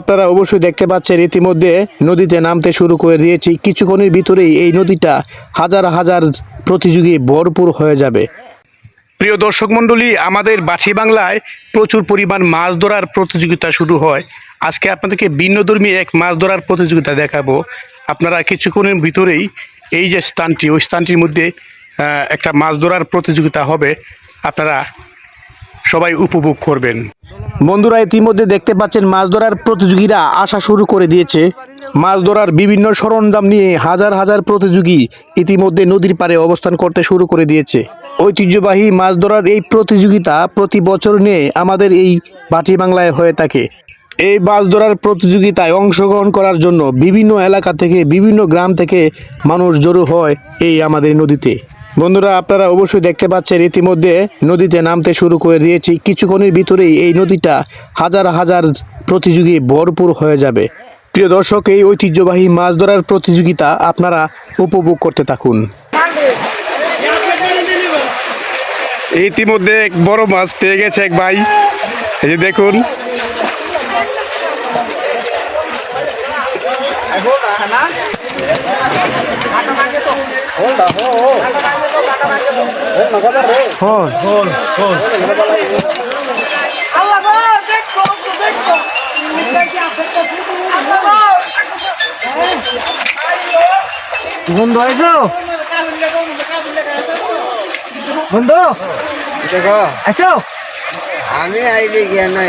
আপনারা অবশ্যই দেখতে পাচ্ছেন ইতিমধ্যে নদীতে নামতে শুরু করে দিয়েছি। কিছুক্ষণের ভিতরেই এই নদীটা হাজার হাজার প্রতিযোগী ভরপুর হয়ে যাবে। প্রিয় দর্শক মণ্ডলী, আমাদের বাঠি বাংলায় প্রচুর পরিমাণ মাছ ধরার প্রতিযোগিতা শুরু হয়। আজকে আপনাদেরকে ভিন্নধর্মী এক মাছ ধরার প্রতিযোগিতা দেখাবো। আপনারা কিছুক্ষণের ভিতরেই এই যে স্থানটি, ওই স্থানটির মধ্যে একটা মাছ ধরার প্রতিযোগিতা হবে। আপনারা সবাই উপভোগ করবেন। বন্ধুরা ইতিমধ্যে দেখতে পাচ্ছেন মাছ ধরার প্রতিযোগীরা আসা শুরু করে দিয়েছে। মাছ ধরার বিভিন্ন সরঞ্জাম নিয়ে হাজার হাজার প্রতিযোগী ইতিমধ্যে নদীর পারে অবস্থান করতে শুরু করে দিয়েছে। ঐতিহ্যবাহী মাছ ধরার এই প্রতিযোগিতা প্রতি বছর নিয়ে আমাদের এই বাটি বাংলায় হয়ে থাকে। এই মাছ ধরার প্রতিযোগিতায় অংশগ্রহণ করার জন্য বিভিন্ন এলাকা থেকে, বিভিন্ন গ্রাম থেকে মানুষ জড়ো হয় এই আমাদের নদীতে। বন্ধুরা, আপনারা অবশ্যই দেখতে পাচ্ছেন ইতিমধ্যে নদীতে নামতে শুরু করে দিয়েছি। কিছুক্ষণের ভিতরেই এই নদীটা হাজার হাজার প্রতিযোগী ভরপুর হয়ে যাবে। প্রিয় দর্শক, এই ঐতিহ্যবাহী মাছ ধরার প্রতিযোগিতা আপনারা উপভোগ করতে থাকুন। ইতিমধ্যে এক বড় মাছ পেয়ে গেছে এক ভাই। এই যে দেখুন। বন্ধু আইছো বন্ধু দেখো আইছো আমি আইলে গিয়া নাই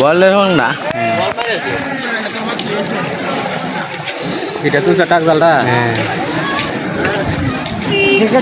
বলের হং না। এটা তুই টাক জালটা? সেটা